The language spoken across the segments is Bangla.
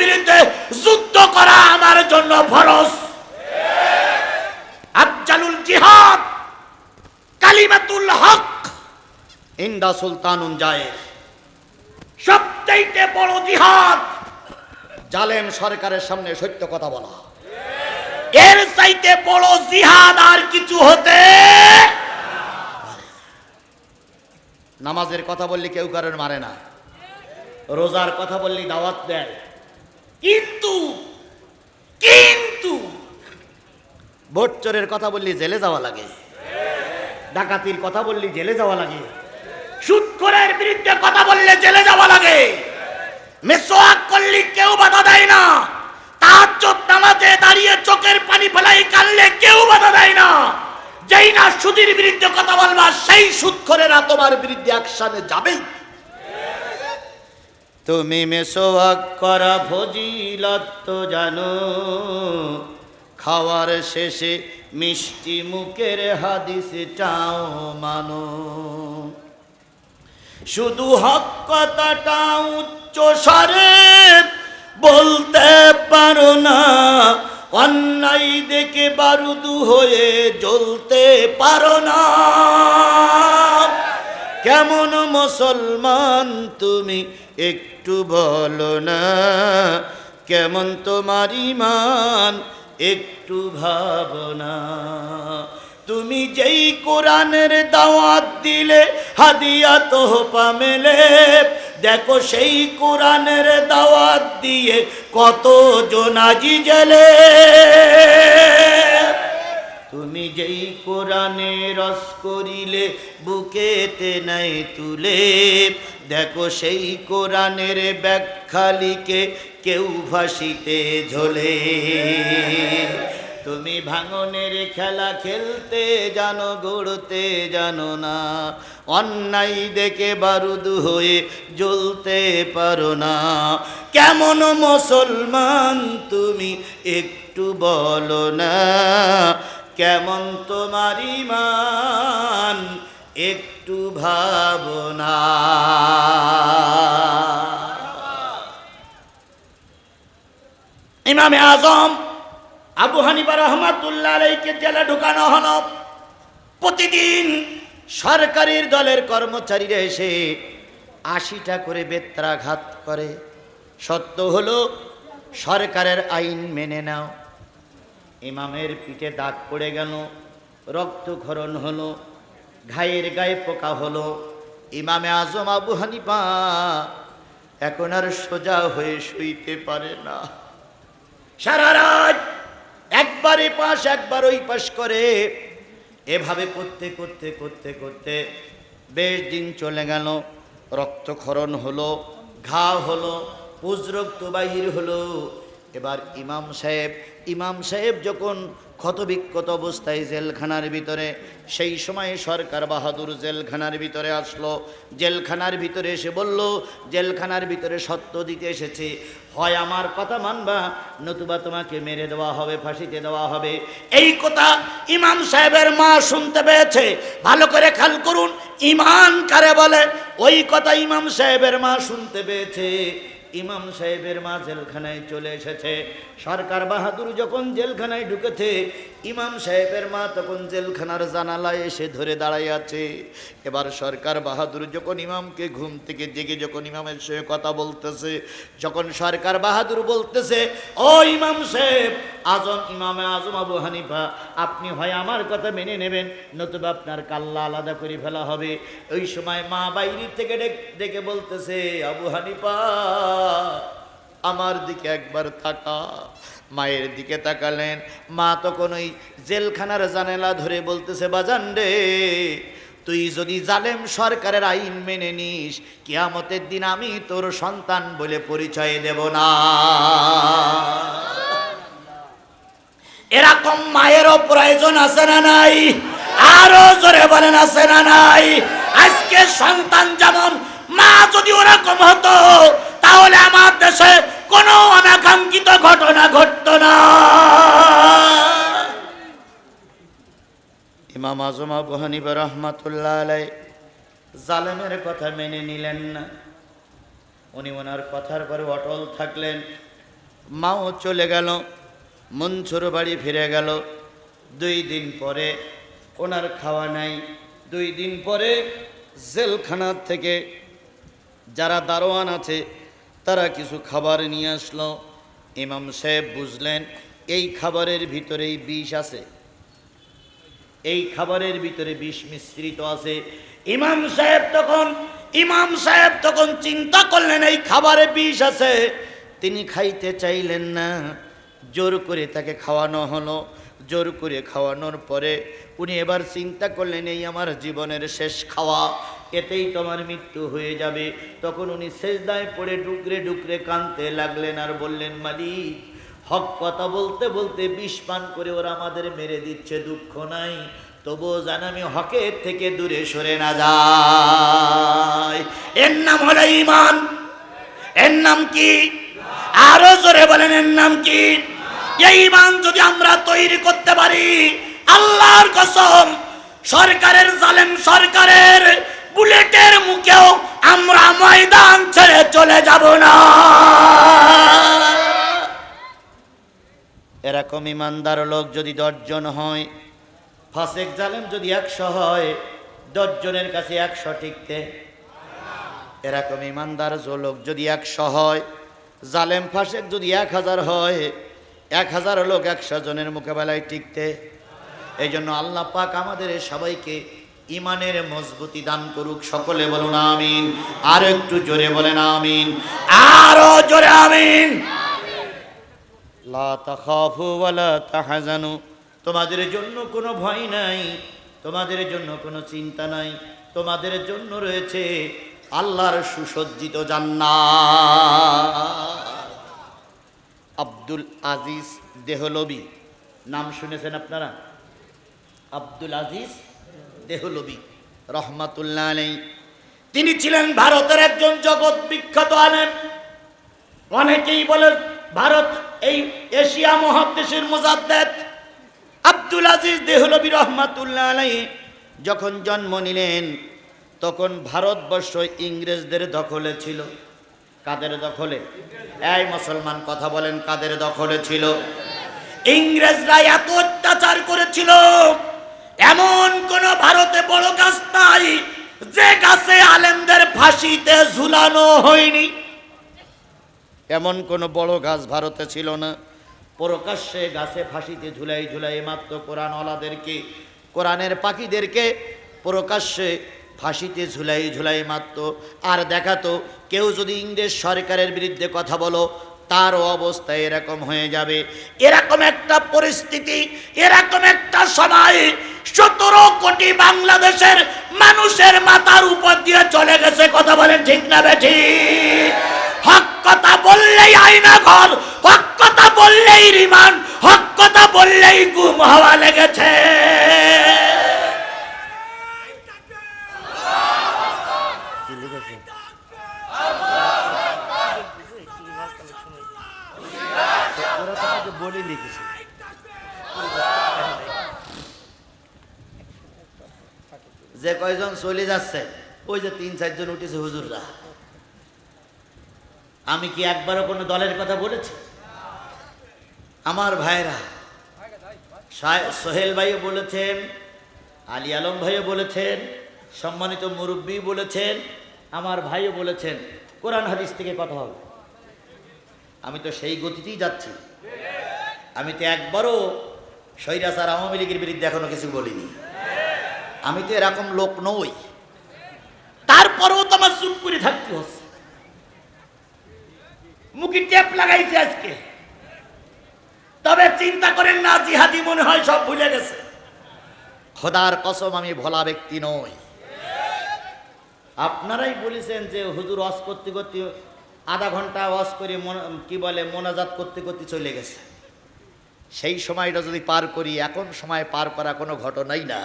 বিরুদ্ধে যুদ্ধ করা আমার জন্য ফরজ। আফজালুল জিহাদ, কালিমাতুল হক, ইন্দা বড় জিহাদ, জালেম সরকারের সামনে সত্য কথা বলা। এর চাইতে বড় জিহাদ আর কিছু হতে নামাজের কথা বললে কেউ কারোর মারে না। রোজার কথা বললে দাওয়াত দেয়। কিন্তু কিন্তু। ভোট চোরের কথা বললি জেলে যাওয়া লাগে। ডাকাতির কথা বললি জেলে যাওয়া লাগে। সুৎখরের বিরুদ্ধে কথা বললে জেলে যাওয়া লাগে। মেসোয়াক করলি কেউ বাধা দেয় না। তাহাজ্জুদ নামাজে দাঁড়িয়ে চোখের পানি ফেলাই কানলে কেউ বাধা দেয় না। যেই না সুদের বিরুদ্ধে কথা বলবা সেই সুৎখরেরা তোমার বিরুদ্ধে একসাথে যাবেই। তুমি মেসোয়াক করা ফজিলত তো জানো। খাওয়ার শেষে মিষ্টি মুখের হাদিস চাও মানো। শুধু হক কথাটা উচ্চ স্বরে বলতে পারো না। অন্যায় দেখে বারুদু হয়ে জ্বলতে পারো না। কেমন মুসলমান তুমি একটু বলো না। কেমন তোমার ইমান একটু ভাবনা তুমি যেই কোরআনের দাওয়াত দিলে, হাদিয়া তোহপা মেলে, দেখো সেই কোরআনের দাওয়াত দিয়ে কত জোনাজি জেলে। তুমি যেই কোরআনে রস করিলে, বুকেতে নাই তুলে। দেখো সেই কোরআনের ব্যাখ্যালিকে কেউ ফাঁসিতে ঝোলে। তুমি ভাঙনের খেলা খেলতে জানো, গড়তে জানো না। অন্যায় দেখে বারুদ হয়ে জ্বলতে পারো না। কেমন মুসলমান তুমি একটু বলো না। কেমন তোমার ইমান একটু ভাবনা ইমামে আজম আবু হানিফা রহমাতুল্লাহ আলাইকে জেলে ঢুকানো হলো। প্রতিদিন সরকারের দলের কর্মচারীরা এসে আশিটা করে বেত্রাঘাত করে। সত্য হলো, সরকারের আইন মেনে নাও। ইমামের পিঠে দাগ পড়ে গেল, রক্ত রক্তক্ষরণ হলো, ঘায়ের গায়ে পোকা হলো। ইমামে আজম আবু হানিফা এখন আর সোজা হয়ে শুইতে পারে না। সারা রাত একবার এ পাশ, একবার ওই পাশ করে। এভাবে করতে করতে করতে করতে বেশ দিন চলে গেল, রক্তক্ষরণ হলো, ঘা হলো পুজ রক্ত বাহির হলো। এবার ইমাম সাহেব ইমাম সাহেব যখন ক্ষতবিক্ষত অবস্থায় জেলখানার ভিতরে, সেই সময় সরকার বাহাদুর জেলখানার ভিতরে আসলো। জেলখানার ভিতরে এসে বলল, জেলখানার ভিতরে সত্য দিতে এসেছে। হয় আমার কথা মানবা, নতুবা তোমাকে মেরে দেওয়া হবে, ফাঁসিতে দেওয়া হবে। এই কথা ইমাম সাহেবের মা শুনতে পেয়েছে। ভালো করে খেয়াল করুন, ইমান কারে বলে? ওই কথা ইমাম সাহেবের মা শুনতে পেয়েছে। ইমাম সাহেবের মা জেলখানায় চলে এসেছে। সরকার বাহাদুর যখন জেলখানায় ঢুকেছে, ইমাম সাহেবের মা তখন জেলখানার জানালায় এসে ধরে দাঁড়াই আছে। এবার সরকার বাহাদুর যখন ইমামকে ঘুম থেকে জেগে যখন ইমামের সঙ্গে কথা বলতেছে, যখন সরকার বাহাদুর বলতেছে, ও ইমাম সাহেব, আজম, ইমামে আজম আবু হানিফা, আপনি হয় আমার কথা মেনে নেবেন, নতুবা আপনার কাল্লা আলাদা করে ফেলা হবে। ওই সময় মা বাইরের থেকে ডেক- ডেকে বলতেছে, আবু হানিফা আমার দিকে একবার তাকা মায়ের দিকে তাকালেন। মা তখন ওই জেলখানার জানেলা ধরে বলতেছে, বাজান রে, তুই যদি জালেম সরকারের আইন মেনে নিস, কিয়ামতের দিন আমি তোর সন্তান বলে পরিচয় দেব না। এরকম মায়েরও প্রয়োজন আছে না নাই? আরও জোরে বলেন, আছে না নাই? আজকে সন্তান যেমন মা যদি ওরকম হতো তাহলে আমার দেশে কোনো অনাকাঙ্ক্ষিত ঘটনা ঘটতো না। ইমাম আজম আবু রহমাতুল্লাহ আলাই জালেমের কথা মেনে নিলেন না। উনি ওনার কথার পরে অটল থাকলেন। মাও চলে গেল, মনসুর বাড়ি ফিরে গেল। দুই দিন পরে ওনার খাওয়া নাই। দুই দিন পরে জেলখানার থেকে যারা দারোয়ান আছে তারা কিছু খাবার নিয়ে আসলো। ইমাম সাহেব বুঝলেন, এই খাবারের ভিতরেই বিষ আছে। এই খাবারের ভিতরে বিষ মিশ্রিত আছে। ইমাম সাহেব তখন, ইমাম সাহেব তখন চিন্তা করলেন, এই খাবারে বিষ আছে। তিনি খাইতে চাইলেন না। জোর করে তাকে খাওয়ানো হলো। জোর করে খাওয়ানোর পরে উনি এবার চিন্তা করলেন, এই আমার জীবনের শেষ খাওয়া, এতেই তোমার মৃত্যু হয়ে যাবে। তখন উনি শেষদায় পড়ে ডুকরে ডুকরে কাঁদতে লাগলেন আর বললেন, মালিক, হক কথা বলতে বলতে বিষ পান করে ওরা আমাদের মেরে দিচ্ছে, দুঃখ নাই। তবুও যেন আমি হকের থেকে দূরে সরে না যাই। এর নাম হলো ইমান এর নাম কি? আরও জোরে বলেন, এর নাম কি? এই ইমান যদি আমরা তৈরি করতে পারি, আল্লাহর কসম, সরকারের জালেম সরকারের বুলেটের মুখেও আমরা ময়দান ছেড়ে চলে যাব না। এরকম ইমানদার লোক যদি দশজন হয়, ফাসেক জালেম যদি একশো হয়, দশজনের কাছে একশো টিকতে। এরকম ইমানদার লোক যদি একশো হয়, জালেম ফাসেক যদি এক হাজার হয় এক হাজার লোক একশো জনের মোকাবেলায় টিকতে। এই জন্য আল্লাহ পাক আমাদের সবাইকে ইমানের মজবুতি দান করুক। সকলে বলুন আমিন। আর একটু জোরে বলেন আমিন। আরও জোরে আমিন। তোমাদের জন্য কোনো ভয় নাই। তোমাদের জন্য কোনো চিন্তা নাই। তোমাদের জন্য রয়েছে আল্লাহর সুসজ্জিত জান্নাত। আব্দুল আজিজ দেহলবি। নাম শুনেছেন আপনারা? আব্দুল আজিজ দেহলবি, রহমাতুল্লাহ আলাই তিনি ছিলেন ভারতের একজন জগৎ বিখ্যাত আলেম। অনেকেই বলে ভারত এই এশিয়া মহাদেশের মোজাদ্দেদ। আব্দুল আজিজ দেহলবি, রহমাতুল্লাহ আলাই যখন জন্ম নিলেন, তখন ভারতবর্ষ ইংরেজদের দখলে ছিল। কাদের দখলে? এই মুসলমান, কথা বলেন, কাদের দখলে ছিল? ইংরেজরা এত অত্যাচার করেছিল, এমন কোন ভারতে বড় গাছ নাই, যে গাছে আলেমদের ফাঁসিতে ঝুলানো হয়নি। এমন কোন বড় গাছ ভারতে ছিল না। প্রকাশ্যে গাছে ফাঁসিতে ঝুলাই ঝুলাই মাত্র কোরআন ওলাদেরকে কোরআনের পাখিদেরকে প্রকাশ্যে ফাঁসিতে ঝুলাই ঝুলাই মাত্র আর দেখাতো, কেউ যদি ইংরেজ সরকারের বিরুদ্ধে কথা বলো, তারও অবস্থা এরকম হয়ে যাবে। এরকম একটা পরিস্থিতি, এরকম একটা সময় সতেরো কোটি বাংলাদেশের মানুষের মাথার উপর দিয়ে চলে গেছে। কথা বলেন ঠিক না বেঠি হক কথা বললেই আইনা ঘর, হক কথা বললেই রিমান্ড, হক কথা বললেই গুম হওয়া লেগেছে বলে লিখেছে যে কয়জন চলে যাচ্ছে, ওই যে তিন চারজন উঠেছে হুজুররা। আমি কি একবারও কোনো দলের কথা বলেছি? আমার ভাইরা সোহেল ভাইও বলেছেন, আলী আলম ভাইও বলেছেন, সম্মানিত মুরব্বী বলেছেন, আমার ভাইও বলেছেন, কোরআন হাদিস থেকে কথা হবে। আমি তো সেই গতিতেই যাচ্ছি। আমি তো একবারও সৈরাসার আওয়ামী লীগের বিরুদ্ধে এখনও কিছু বলিনি। আমি তো এরকম লোক নই। তারপরেও তো আমার চুপ করে থাকতে হচ্ছে। মুখে টেপ লাগাইছে আজকে। তবে চিন্তা করেন না, জিহাদি মনে হয় সব ভুলে গেছে। খোদার কসম আমি ভোলা ব্যক্তি নই। আপনারাই বলেছেন যে হুজুর অস করতে করতে আধা ঘণ্টা অস করে কি বলে, মোনাজাত করতে করতে চলে গেছে। সেই সময়টা যদি পার করি, এখন সময় পার করা কোনো ঘটনাই না।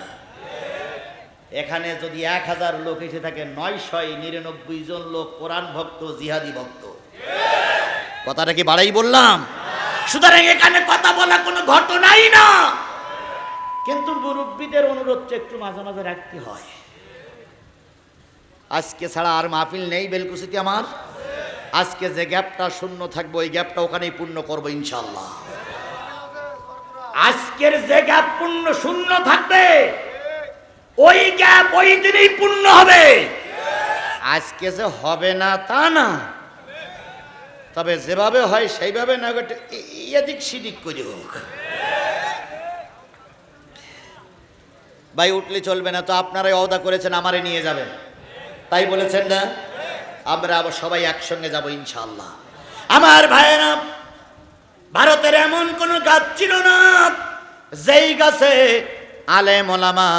এখানে যদি এক হাজার লোক এসে থাকে, নয়শয় নিরানব্বই জন লোক কোরআন ভক্ত, জিহাদি ভক্ত। কথাটা কি বাড়াই বললাম? সুতরাং এখানে কথা বলা কোনো ঘটনাই না। কিন্তু মুরব্বীদের অনুরোধটা একটু মাঝে মাঝে রাখতে হয়। আজকে ছাড়া আর মাহফিল নেই বেলকুসিতে আমার। আজকে যে গ্যাপটা শূন্য থাকবে, ওই গ্যাপটা ওখানেই পূর্ণ করব ইনশাল্লাহ আজকের যে গ্যাপ পূর্ণ শূন্য থাকবে ওই গ্যাপ ওই দিনেই পূর্ণ হবে। আজকে যে হবে না, তা না। তবে যেভাবে হয়, সেইভাবে না এদিক সিদিক করে হোক। ভাই, উঠলে চলবে না, তো আপনারাই অদা করেছেন, আমারে নিয়ে যাবেন। তাই বলেছেন না? আমরা আবার সবাই একসঙ্গে যাব ইনশাল্লাহ আমার ভাইয়েরা, ভারতের এমন কোন গাছ ছিল না, যেই গাছে আলেম ওলামা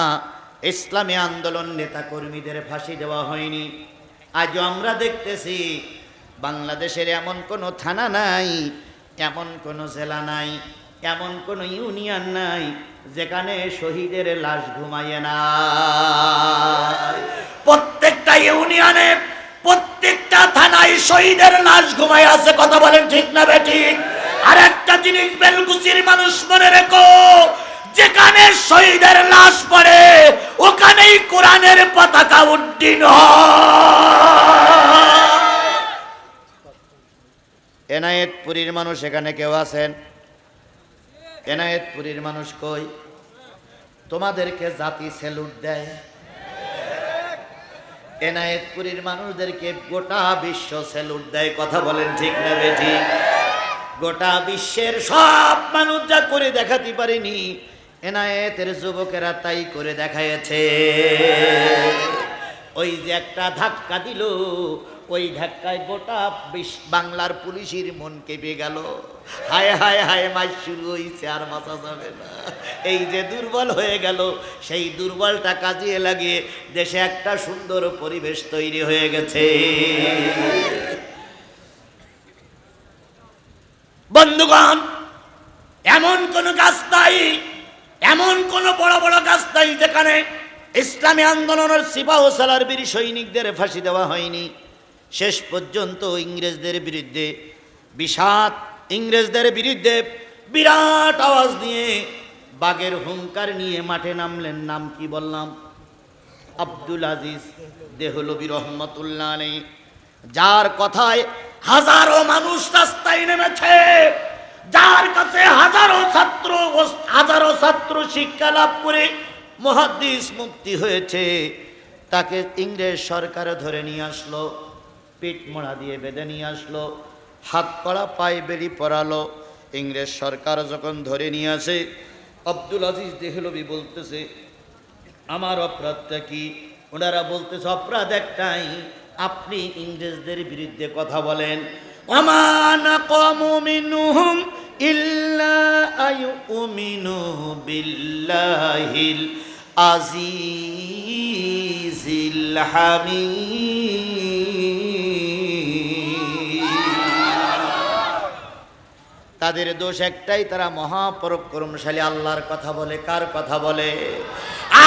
ইসলামী আন্দোলন নেতা কর্মীদের ফাঁসি দেওয়া হয়নি। আজও আমরা দেখতেছি, বাংলাদেশের এমন কোনো থানা নাই, এমন কোনো জেলা নাই, এমন কোনো ইউনিয়ন নাই, যেখানে শহীদের লাশ ঘুমাইয়ে না। প্রত্যেকটা ইউনিয়নে, প্রত্যেকটা থানায় শহীদের লাশ ঘুমাই আছে, কথা বলেন ঠিক না বেঠিক আর একটা জিনিস বেলকুচির মানুষ মনে রেখো যেখানে শহীদের লাশ পড়ে, ওখানেই কোরআনের পতাকা উড্ডীন এনায়েতপুরীর মানুষ এখানে কেউ আছেন? এনায়েতপুরীর মানুষ কই? তোমাদেরকে জাতি সেলুট দেয়। এনায়েতপুরীর মানুষদেরকে গোটা বিশ্ব সেলুট দেয়। কথা বলেন ঠিক না বেঠি? গোটা বিশ্বের সব মানুষ যা করে দেখাতে পারেনি এনায়েতের যুবকেরা তাই করে দেখাইছে ওই যে একটা ধাক্কা দিল, ওই ধাক্কায় গোটা বিশ- বাংলার পুলিশের মন কেঁপে গেল। হায় হায় হায় মাস শুরু হয়েছে আর মাথা যাবে না। এই যে দুর্বল হয়ে গেল, সেই দুর্বলটা কাজিয়ে লাগিয়ে দেশে একটা সুন্দর পরিবেশ তৈরি হয়ে গেছে। বন্ধুগণ, এমন কোন কাজ নাই। এমন কোন বড় বড় গাছ নাই যেখানে ইসলামী আন্দোলনের সিপাহ সালার বীর সৈনিকদের ফাঁসি দেওয়া হয়নি। শেষ পর্যন্ত ইংরেজদের বিরুদ্ধে, বিষাদ ইংরেজদের বিরুদ্ধে বিরাট আওয়াজ নিয়ে বাগের হুঙ্কার নিয়ে মাঠে নামলেন, নাম কি বললাম? আব্দুল আজিজ দেহলবি রহমতুল্লাহ আলাই যার কথায় হাজারো মানুষ রাস্তায় নেমেছে। যার কাছে হাজারো ছাত্র হাজারো ছাত্র শিক্ষা লাভ করে মহাদ্দিস মুক্তি হয়েছে, তাকে ইংরেজ সরকার ধরে নিয়ে আসলো, পিঠ মোড়া দিয়ে বেঁধে নিয়ে আসলো, হাত কড়া পায়ে বেরি পরালো। ইংরেজ সরকার যখন ধরে নিয়ে আসে, আব্দুল আজিজ দেহলবি বলতেছে, আমার অপরাধটা কি? ওনারা বলতেছে, অপরাধ একটাই, আপনি ইংরেজদের বিরুদ্ধে কথা বলেন তাদের দোষ একটাই, তারা মহাপরাক্রমশালী, আল্লাহর কথা বলে। কার কথা বলে?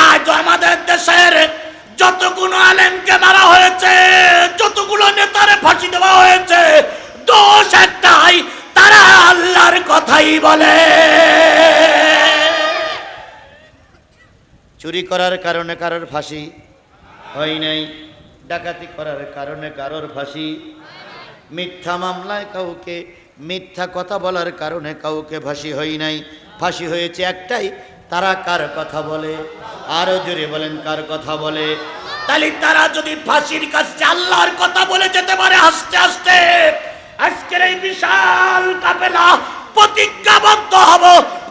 আজ আমাদের দেশের যতগুলো আলেমকে মারা হয়েছে, যতগুলো নেতারে ফাঁসি দেওয়া হয়েছে দোষ একটাই তারা আল্লাহর কথাই বলে। চুরি করার কারণে কারোর ফাঁসি হয় নাই ডাকাতি করার কারণে কারোর ফাঁসি মিথ্যা মামলায় কাউকে মিথ্যা কথা বলার কারণে কাউকে ফাঁসি হয় নাই। ফাঁসি হয়েছে একটাই তারা কার কথা বলে? আরও জোরে বলেন কার কথা বলে? তাহলে তারা যদি ফাঁসির কাছে আল্লাহর কথা বলে যেতে পারে আস্তে আস্তে। বিশাল কাপেলা, প্রতিজ্ঞাবদ্ধ হব।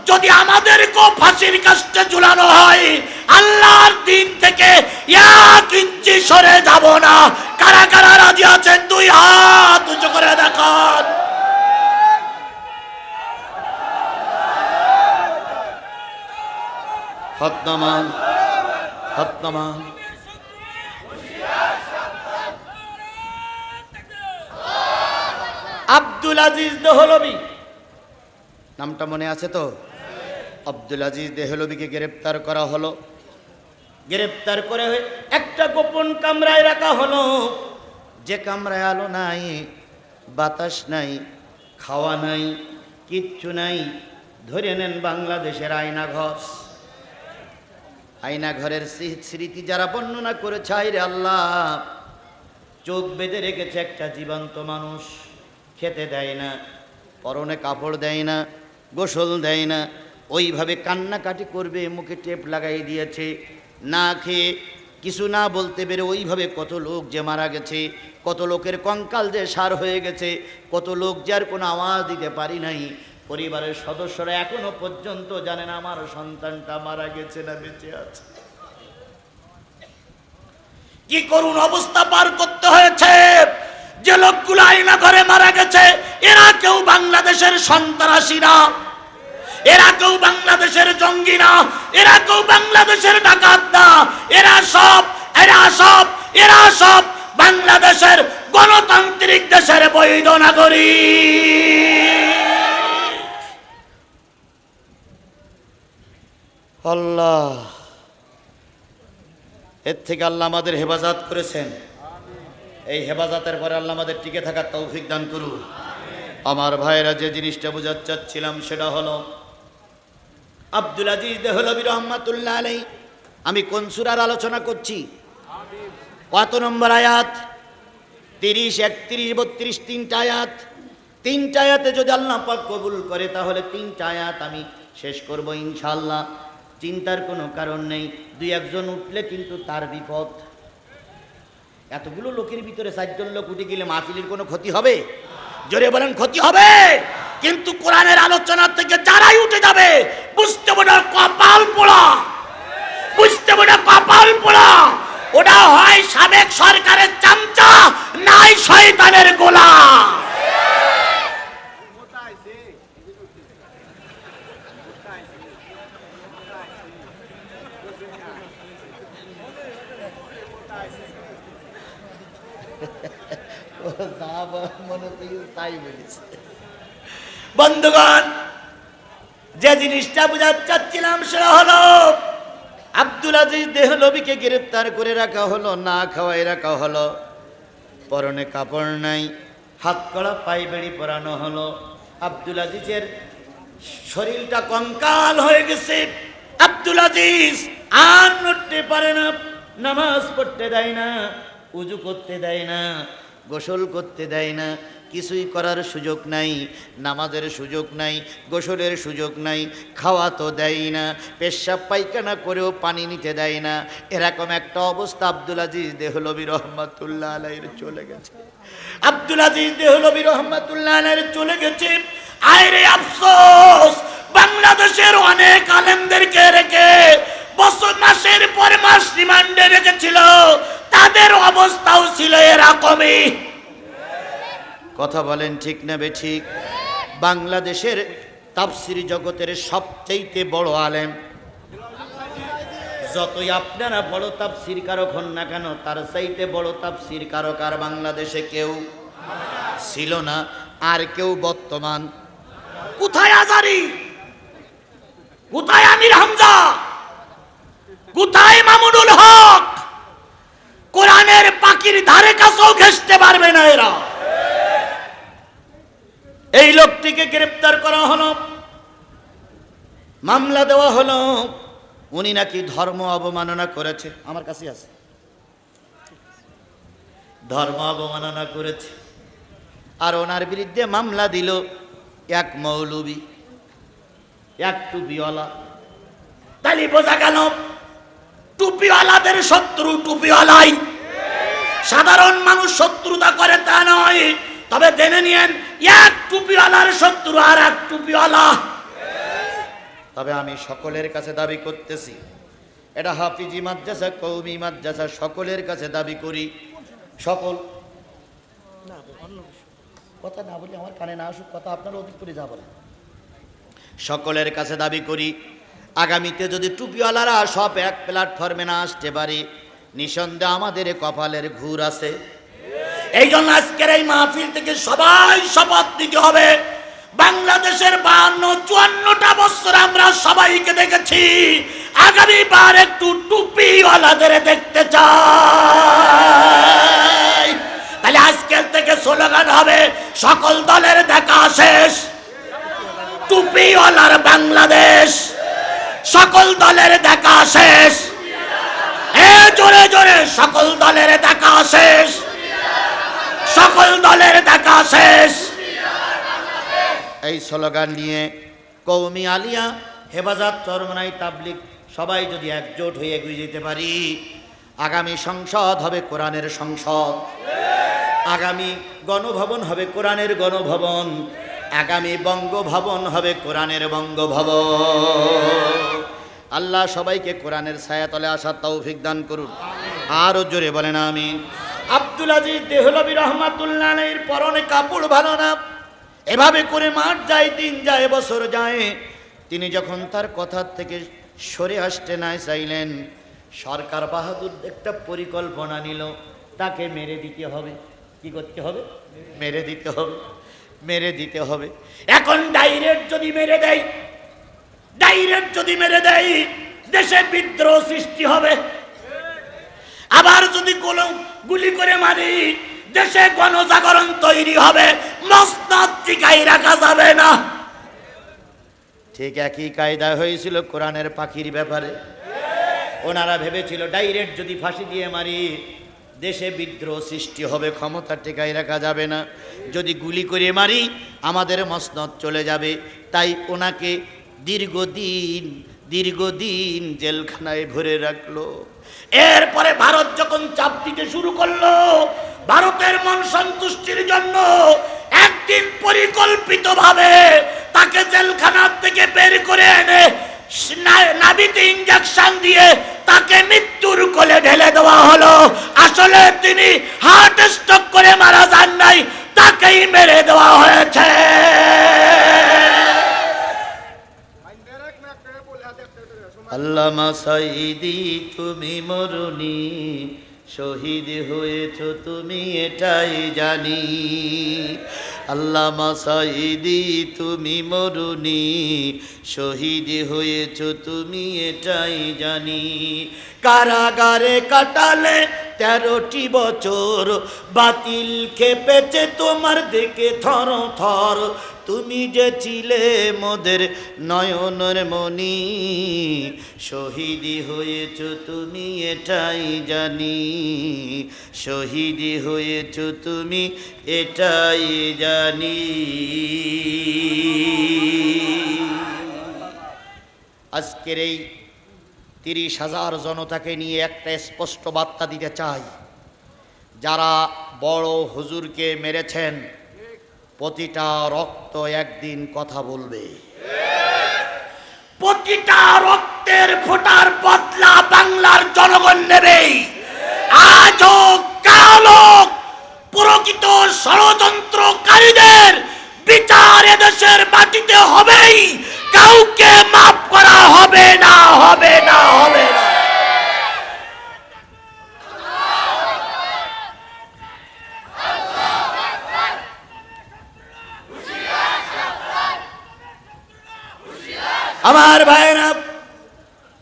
যদি আমাদেরকেও ফাঁসির কাছে ঝুলানো হয়, আল্লাহর দিন থেকে এক ইঞ্চি সরে যাব না। কারা কারা রাজি আছেন? দুই হাত উঁচু করে দেখান। হতনামান হতনামান আব্দুল আজিজ দেহলবি। নামটা মনে আছে তো? আব্দুল আজিজ দেহলবিকে গ্রেপ্তার করা হলো। গ্রেপ্তার করে একটা গোপন কামরায় রাখা হলো। যে কামরায় আলো নাই বাতাস নাই খাওয়া নাই কিচ্ছু নাই ধরে নেন বাংলাদেশের আয়না ঘর আয়না ঘরের স্মৃতি যারা বর্ণনা করেছে রে আল্লাহ চোখ বেঁধে রেখেছে একটা জীবন্ত মানুষ। খেতে দেয় না, পরনে কাপড় দেয় না, গোসল দেয় না, ওইভাবে কান্নাকাটি করবে, মুখে টেপ লাগাই দিয়েছে। না খেয়ে কিছু না বলতে পেরে ওইভাবে কত লোক যে মারা গেছে, কত লোকের কঙ্কাল যে সার হয়ে গেছে, কত লোক যে আর কোনো আওয়াজ দিতে পারি নাই। পরিবারের সদস্যরা এখনও পর্যন্ত জানেন আমার সন্তানটা মারা গেছে না বেঁচে আছে। কি করুন অবস্থা পার করতে হয়েছে? যে লোকগুলো আইনা ঘরে মারা গেছে, এরা কেউ বাংলাদেশের সন্ত্রাসী না। এরা কেউ বাংলাদেশের জঙ্গি না। এরা কেউ বাংলাদেশের ডাকাত না। এরা সব এরা সব এরা সব বাংলাদেশের গণতান্ত্রিক দেশের বৈধ নাগরিক। আল্লাহ, এর থেকে আল্লাহ আমাদের হেফাজত করেছেন। এই হেফাজতের পরে আল্লাহ আমাদের টিকে থাকার তৌফিক দান করুন। আমার ভাইয়েরা যে জিনিসটা বোঝাতে চাচ্ছিলাম সেটা হলো, আব্দুল আজিজ দেহলবি রহমাতুল্লাহ আলাই আমি কোন সুরার আলোচনা করছি? কত নম্বর আয়াত? তিরিশ, একত্রিশ, বত্রিশ, তিনটা আয়াত। তিনটা আয়াতে যদি আল্লাহ পাক কবুল করে, তাহলে তিনটা আয়াত আমি শেষ করব ইনশাল্লাহ চিন্তার কোনো কারণ নেই। দুই একজন উঠলে কিন্তু তার বিপদ এতগুলো লোকের ভিতরে চারজন লোক উঠে গেলে মাহফিলের কোনো ক্ষতি হবে? জোরে বলেন, ক্ষতি হবে? কিন্তু কোরআনের আলোচনা থেকে যারাই উঠে যাবে, বুঝতে পারে কপাল পোড়া। বুঝতে পারে কপাল পোড়া। ওটা হয় সাবেক সরকারের চামচা, নাই শয়তানের গোলা। বন্ধুগণ, যে জিনিসটা বোঝাতে চাচ্ছিলাম সেটা হলো, আব্দুল আজিজ দেহলবিকে গ্রেপ্তার করে রাখা হলো, না খাওয়াই রাখা হলো। পরনে কাপড় নাই, হাত কড়া পাই বেড়ি পরানো হলো। আব্দুল আজিজের শরীরটা কঙ্কাল হয়ে গেছে। আব্দুল আজিজ আর নড়তে পারে না, নামাজ পড়তে দেয় না। উজু করতে দেয় না, গোসল করতে দেয় না, কিছুই করার সুযোগ নাই, নামাজের সুযোগ নাই, গোসলের সুযোগ নাই, খাওয়া তো দেয় না, পেশাব পায়খানা করেও পানি নিতে দেয় না। এরকম একটা অবস্থা আব্দুল আজিজ দেহলবি রহমাতুল্লাহ আলাইয়ের চলে গেছে। আব্দুল আজিজ দেহলবি রহমাতুল্লাহ আলাইয়ের চলে গেছে। আয়রে আফসোস, বাংলাদেশের অনেক আলেমদেরকে রেখে বছর মাসের পর মাস রিমান্ডে রেখেছিল। তাদের অবস্থাও ছিল এরকমই। কথা বলেন ঠিক না বে ঠিক? বাংলাদেশের তাফসির জগতের সবচাইতে বড় আলেম। যতই আপনারা বড় তাফসির কারক হন না কেন তার চাইতে বড় তাফসির কারক আর বাংলাদেশে কেউ ছিল না আর কেউ বর্তমান। কোথায় আজারি? কোথায় আমির হামজা? কোথায় মামুনুল হক? কোরআনের পাখির ধারে কাছেও ঘেসতে পারবে না এরা। এই লোকটিকে গ্রেপ্তার করা হলো, মামলা দেওয়া হলো। উনি নাকি ধর্ম অবমাননা করেছে। আমার কাছে আছে। ধর্ম অবমাননা করেছে। আর ওনার বিরুদ্ধে মামলা দিল এক মৌলবি, এক টুপিওয়ালা। তাহলে বোঝা গেল টুপিওয়ালাদের শত্রু, টুপিওয়ালাই। সাধারণ মানুষ শত্রুতা করে তা নয়। তবে জেনে নিয়েন, এক টুপিওয়ালার শত্রু আর এক টুপিওয়ালা। তবে আমি সকলের কাছে দাবি করতেছি, এটা হাফিজি মাদ্রাসা, কৌমি মাদ্রাসা, সকলের কাছে দাবি করি। সকল। কথা না বলি আমার কানে না আসুক, কথা আপনারা অধিক করে যা বলেন। সকলের কাছে দাবি করি আগামীতে যদি টুপিওয়ালারা সব এক প্ল্যাটফর্মে না আসতে পারে, নিঃসন্দেহে আমাদের কপালের ঘুর আছে। এই জন্য আজকের এই মাহফিল থেকে সবাই শপথ নিতে হবে। বাংলাদেশের বাহান্ন চুয়ান্নটা বছর আমরা সবাইকে দেখেছি। আগামীবার একটু টুপিওয়ালাদের দেখতে চাই। তাহলে আজকের থেকে স্লোগান হবে, সকল দলের দেখা শেষ। টুপিওয়ালার বাংলাদেশ। সকল দলের দেখা শেষ। জোরে জোরে সকল দলের দেখা শেষ। সকল দলের দেখা শেষ। এই স্লোগান নিয়ে কৌমি আলিয়া, হেফাজত, চরমনাই তাবলিক সবাই যদি একজোট হয়ে এগিয়ে যেতে পারি, আগামী সংসদ হবে কোরআনের সংসদ। আগামী গণভবন হবে কোরআনের গণভবন। আগামী বঙ্গভবন হবে কোরআনের বঙ্গভবন। আল্লাহ সবাইকে কোরআনের ছায়াতলে আসার তৌফিক দান করুন। আরও জোরে বলেন আমি আব্দুল আজিজ দেহলবি রহমাতুল্লাহের পরনে কাপড় ভালো না, এভাবে করে মাঠ যায়, দিন যায়, বছর যায়। তিনি যখন তার কথার থেকে সরে আসতে না চাইলেন, সরকার বাহাদুর একটা পরিকল্পনা নিল, তাকে মেরে দিতে হবে। কি করতে হবে? মেরে দিতে হবে। মেরে দিতে হবে। এখন ডাইরেক্ট যদি মেরে দেয়, ডাইরেক্ট যদি মেরে দেয়, দেশে বিদ্রোহ সৃষ্টি হবে। আবার যদি কোনো গুলি করে মারি, দেশে গণজাগরণ তৈরি হবে। মসনাদ টিকাই রাখা যাবে না। ঠিক একই কায়দা হয়েছিল কোরআনের পাখির ব্যাপারে। ওনারা ভেবেছিল, ডাইরেক্ট যদি ফাঁসি দিয়ে মারি দেশে বিদ্রোহ সৃষ্টি হবে, ক্ষমতা টেকাই রাখা যাবে না। যদি গুলি করে মারি, আমাদের মসনদ চলে যাবে। তাই ওনাকে দীর্ঘদিন দীর্ঘদিন জেলখানায় ভরে রাখল। এরপরে ভারত যখন চাপ দিতে শুরু করল, ভারতের মন সন্তুষ্টির জন্য একদিন পরিকল্পিতভাবে তাকে জেলখানার থেকে বের করে এনে, না- নাভিতে ইঞ্জেকশন দিয়ে তাকে মৃত্যুর কোলে ঢেলে দেওয়া হলো। আসলে তিনি হার্ট স্ট্রোক করে মারা যান নাই, তাকেই মেরে দেওয়া হয়েছে। আল্লামা সাইদি তুমি মরুনি শহীদ হয়েছ তুমি এটাই জানি। আল্লাহ মাসাইদি তুমি মরুনি শহীদ হয়েছ তুমি এটাই জানি। কারাগারে কাটালে তেরোটি বছর বাতিল খেপেছে তোমার দিকে থর থর। তুমি যে ছিলে মোদের নয়নের মনি শহীদি হয়েছ তুমি এটাই জানি। শহীদি হয়েছ তুমি এটাই জানি। আজকের এই তিরিশ হাজার জনতাকে নিয়ে একটা স্পষ্ট বার্তা দিতে চাই। যারা বড় হুজুরকে মেরেছেন, প্রতিটা রক্ত একদিন কথা বলবে। প্রতিটা রক্তের ফোটার বদলা বাংলার জনগণ নেবে। আজও কালো, প্রকৃত ষড়যন্ত্রকারীদের বিচার এদেশের মাটিতে হবেই। কাউকে মাফ করা হবে না হবে না হবে না। আমার ভাইরা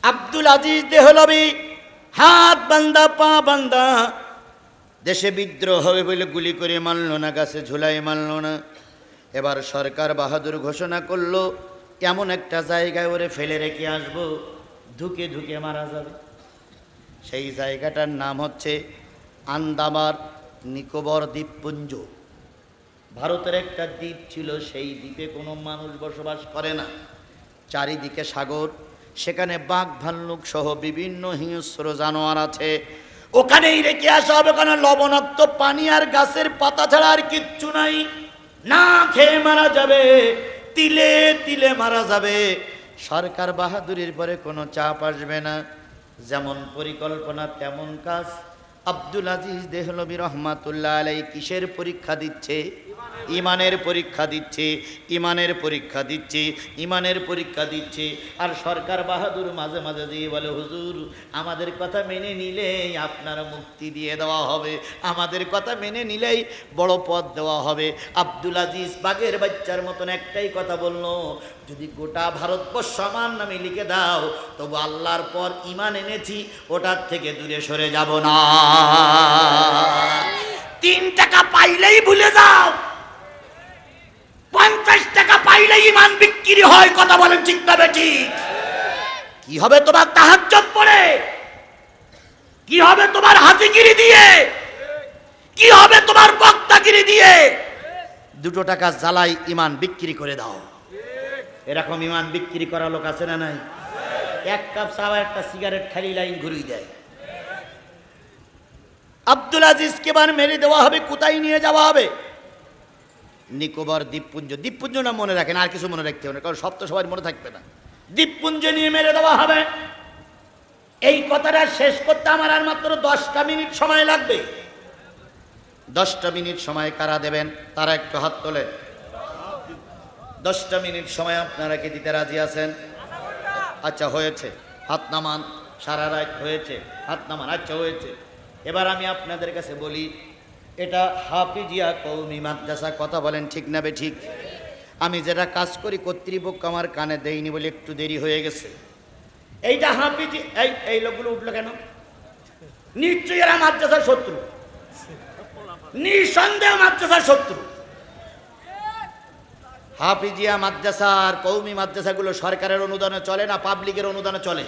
আব্দুল আজিজ দেহলবি, হাত বান্দা, পা বান্দা, দেশে বিদ্রোহ হবে বলে গুলি করে মানল না, গাছে ঝুলাই মানল না। এবার সরকার বাহাদুর ঘোষণা করল এমন একটা জায়গায় ওরে ফেলে রেখে আসব, ধুকে ধুকে মারা যাবে। সেই জায়গাটার নাম হচ্ছে আন্দামার নিকোবর দ্বীপপুঞ্জ। ভারতের একটা দ্বীপ ছিল, সেই দ্বীপে কোনো মানুষ বসবাস করে না। চারিদিকে সাগর, সেখানে বাঘ ভাল্লুক সহ বিভিন্ন হিংস্র জানোয়ার আছে। ওখানেই রেখে আসা হবে কারণ লবণাক্ত পানি আর গাছের পাতা ছাড়া আর কিচ্ছু নাই। না খেয়ে মারা যাবে। তিলে তিলে মারা যাবে। সরকার বাহাদুরির পরে কোনো চাপ আসবে না। যেমন পরিকল্পনা, তেমন কাজ। আব্দুল আজিজ দেহলবি রহমাতুল্লাহ আলাই কিসের পরীক্ষা দিচ্ছে? ইমানের পরীক্ষা দিচ্ছে, ইমানের পরীক্ষা দিচ্ছে, ইমানের পরীক্ষা দিচ্ছে। আর সরকার বাহাদুর মাঝে মাঝে দিয়ে বলে, হুজুর, আমাদের কথা মেনে নিলেই আপনার মুক্তি দিয়ে দেওয়া হবে। আমাদের কথা মেনে নিলেই বড় পদ দেওয়া হবে। আব্দুল আজিজ বাগের বাচ্চার মতন একটাই কথা বলল, যদি গোটা ভারতবর্ষ আমার নামে লিখে দাও, তবু আল্লাহর পর ইমান এনেছি, ওটার থেকে দূরে সরে যাব না। তিন টাকা পাইলেই ভুলে যাও। পঞ্চাশ টাকা পাইলে ইমান বিক্রি হয়, কথা বলেন ঠিক না বেটি কি হবে তোমার তাহাজ্জত পড়ে? কি হবে তোমার হাতিগিরি দিয়ে? কি হবে তোমার বক্তাগিরি দিয়ে? দুটো টাকা জ্বালাই ইমান বিক্রি করে দাও। এরকম ইমান বিক্রি করা লোক আছে না নাই? এক কাপ চা আর একটা সিগারেট খালি লাইন ঘুরিয়ে দেয়। আব্দুল আজিজকে বার মেরে দেওয়া হবে, কোথায় নিয়ে যাওয়া হবে? নিকোবর, দ্বীপপুঞ্জ। দ্বীপপুঞ্জ না মনে রাখেন, আর কিছু মনে রাখতে হবে না, কারণ সব তো মনে থাকবে না। দ্বীপপুঞ্জ নিয়ে মেরে দেওয়া হবে। এই কথাটা শেষ করতে আমার আর মাত্র দশটা মিনিট সময় লাগবে। দশটা মিনিট সময় কারা দেবেন? তারা একটু হাত তোলেন দশটা মিনিট সময় আপনারা কি দিতে রাজি আছেন? আচ্ছা হয়েছে। হাত নামান, সারা রাত হয়েছে। হাত নামান আচ্ছা হয়েছে। এবার আমি আপনাদের কাছে বলি এটা হাফিজিয়া কৌমি মাদ্রাসা, কথা বলেন ঠিক না বে ঠিক? আমি যেটা কাজ করি কর্তৃপক্ষ আমার কানে দেয়নি বলে একটু দেরি হয়ে গেছে। এইটা হাফিজি, এই এই লোকগুলো উঠল কেন? নিশ্চয়ই এরা মাদ্রাসার শত্রু। নিঃসন্দেহ মাদ্রাসার শত্রু। হাফিজিয়া মাদ্রাসা আর কৌমি মাদ্রাসাগুলো সরকারের অনুদানে চলে না পাবলিকের অনুদানে চলে?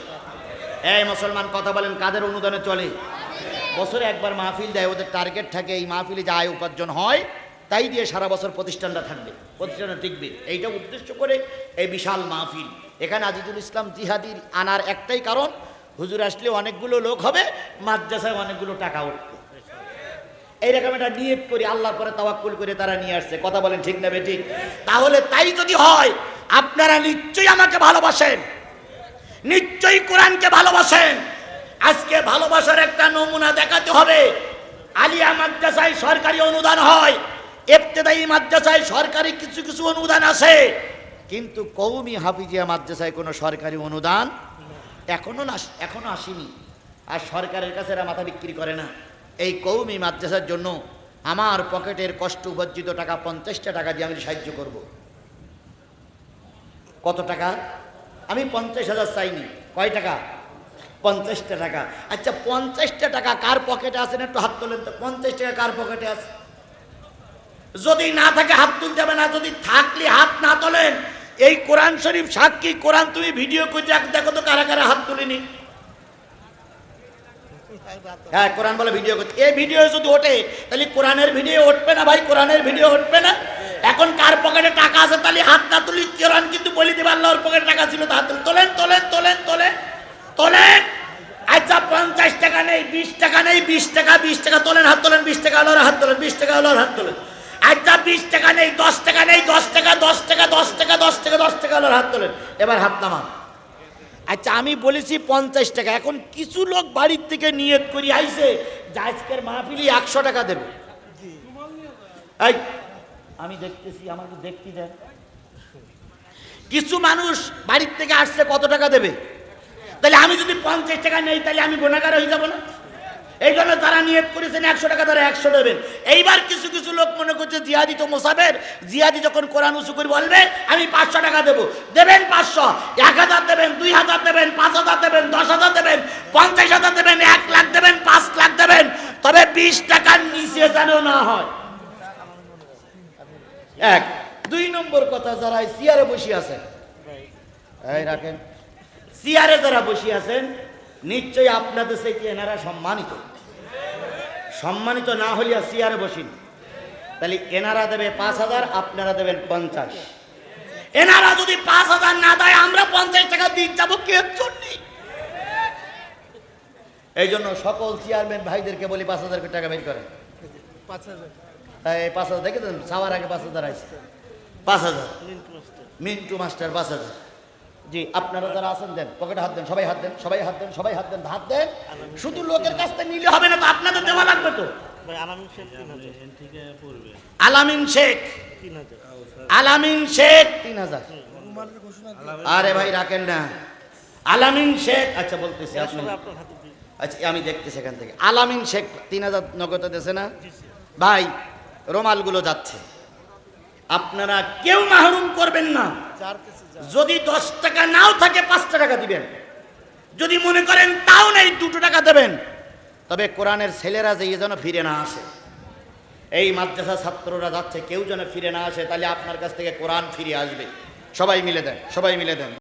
এই মুসলমান, কথা বলেন কাদের অনুদানে চলে? বছরে একবার মাহফিল দেয়, ওদের টার্গেট থাকে এই মাহফিলে যা আয় উপার্জন হয়, তাই দিয়ে সারা বছর প্রতিষ্ঠানটা থাকবে, প্রতিষ্ঠানটা টিকবে। এইটা উদ্দেশ্য করে এই বিশাল মাহফিল। এখানে আজিজুল ইসলাম জিহাদির আনার একটাই কারণ, হুজুর আসলে অনেকগুলো লোক হবে, মাদ্রাসায় অনেকগুলো টাকা উঠবে। এইরকম একটা নিয়ত করি আল্লাহর পরে তাওয়াক্কুল করে তারা নিয়ে আসছে। কথা বলেন ঠিক না ঠিক তাহলে তাই যদি হয়, আপনারা নিশ্চয়ই আমাকে ভালোবাসেন, নিশ্চয়ই কোরআনকে ভালোবাসেন। আজকে ভালোবাসার একটা নমুনা দেখাতে হবে। আলিয়া মাদ্রাসায় সরকারি অনুদান হয়। এফতেদায়ী মাদ্রাসায় সরকারি কিছু কিছু অনুদান আছে। কিন্তু কৌমি হাফিজিয়া মাদ্রাসায় কোনো সরকারি অনুদান এখনও না, এখনও আসেনি। আর সরকারের কাছে এরা মাথা বিক্রি করে না। এই কৌমি মাদ্রাসার জন্য আমার পকেটের কষ্ট উপার্জিত টাকা পঞ্চাশটা টাকা দিয়ে আমি সাহায্য করব। কত টাকা? আমি পঞ্চাশ হাজার চাইনি। কয় টাকা? পঞ্চাশটা টাকা। আচ্ছা পঞ্চাশটা টাকা কার পকেটে আছে? না একটু হাত তোলেন তো। পঞ্চাশ টাকা কার পকেটে আছে? যদি না থাকে হাত তুলতে হবে না, যদি থাকলে হাত না তোলেন, এই কোরআন শরীফ সাক্ষী, কোরআন তুমি ভিডিও করে দেখ- তো কারা কারা হাত তুলিনি। হ্যাঁ কোরআন বলে ভিডিও করতে এই ভিডিও যদি ওঠে, তাহলে কোরআনের ভিডিও উঠবে না ভাই, কোরআনের ভিডিও উঠবে না। এখন কার পকেটে টাকা আছে, তাহলে হাত না তুলি, কোরআন কিন্তু বলি দেবে আল্লাহর পকেটে টাকা ছিল, তা তোলেন তোলেন তোলেন তোলেন। তোলেন। আচ্ছা পঞ্চাশ টাকা নেই, বিশ টাকা নেই, বিশ টাকা বিশ টাকা তোলেন, হাত তোলেন, বিশ টাকা আলোর হাত তোলেন, বিশ টাকা আলোর হাত তোলেন। আচ্ছা বিশ টাকা নেই, দশ টাকা নেই, দশ টাকা দশ টাকা দশ টাকা দশ টাকা দশ টাকা আলোর হাত তোলেন। এবার হাত নামান। আচ্ছা আমি বলেছি পঞ্চাশ টাকা। এখন কিছু লোক বাড়ির থেকে নিয়ত করি, আইসে যে আজকের মাহফিলি একশো টাকা দেবে। এই, আমি দেখতেছি, আমাকে দেখতে দেন। কিছু মানুষ বাড়ির থেকে আসছে কত টাকা দেবে? তাহলে আমি যদি পঞ্চাশ টাকা নেই, তাহলে আমি গোনাগার হয়ে যাব না? এই জন্য তারা নিয়ত করেছেন একশো টাকা তারা একশো দেবেন এইবার কিছু কিছু লোক মনে করছে জিহাদি তো মোসাবের জিহাদি যখন কোরআন উঁচু করে বলবে, আমি পাঁচশো টাকা দেবো। দেবেন পাঁচশো, এক হাজার দেবেন, দুই হাজার দেবেন, পাঁচ হাজার দেবেন, দশ হাজার দেবেন, পঞ্চাশ হাজার দেবেন, এক লাখ দেবেন, পাঁচ লাখ দেবেন। তবে বিশ টাকার নিচে যেন না হয়। এক। দুই নম্বর কথা, যারা চেয়ারে বসে আছে এই রাখেন। চেয়ারে যারা বসে আছেন নিশ্চয়ই আপনাদের সেই এনারা সম্মানিত। সম্মানিত না হইয়া চেয়ারে বসিন। তাহলে এনারা দেবে পাঁচ হাজার আপনারা দেবেন পঞ্চাশ। এনারা যদি পাঁচ হাজার না দেয় আমরা পঞ্চাশ টাকা দিয়ে যাব কে নেই এই জন্য সকল চেয়ারম্যান ভাইদেরকে বলি পাঁচ হাজার টাকা বের করে পাঁচ হাজার। পাঁচ হাজার দেখেছেন? যাওয়ার আগে পাঁচ হাজার আইসে পাঁচ হাজার। মিন্টু মাস্টার পাঁচ হাজার। জি আপনারা যারা আছেন দেন পকেটে হাত দেন সবাই হাত দেন সবাই হাত দেন সবাই হাত দেন হাত দেন। শুধু লোকের কাছ থেকে নিলে হবে না তো আপনাদের দেওয়া লাগবে তো। আলামিন শেখ আলামিন শেখ তিন হাজার। আরে ভাই রাখেন না। আলামিন শেখ আচ্ছা বলতেছি আপনি। আচ্ছা আমি দেখতেছি এখান থেকে। আলামিন শেখ তিন হাজার নগদ দিয়েছে না? ভাই রোমালগুলো যাচ্ছে। আপনারা কেউ মাহরুম করবেন না। যদি দশ টাকা নাও থাকে পাঁচটা টাকা দিবেন। যদি মনে করেন তাও নেই, দুটো টাকা দেবেন। তবে কোরআনের ছেলেরা যে যেন ফিরে না আসে। এই মাদ্রাসা ছাত্ররা যাচ্ছে, কেউ যেন ফিরে না আসে, তাহলে আপনার কাছ থেকে কোরআন ফিরে আসবে। সবাই মিলে দেন, সবাই মিলে দেন।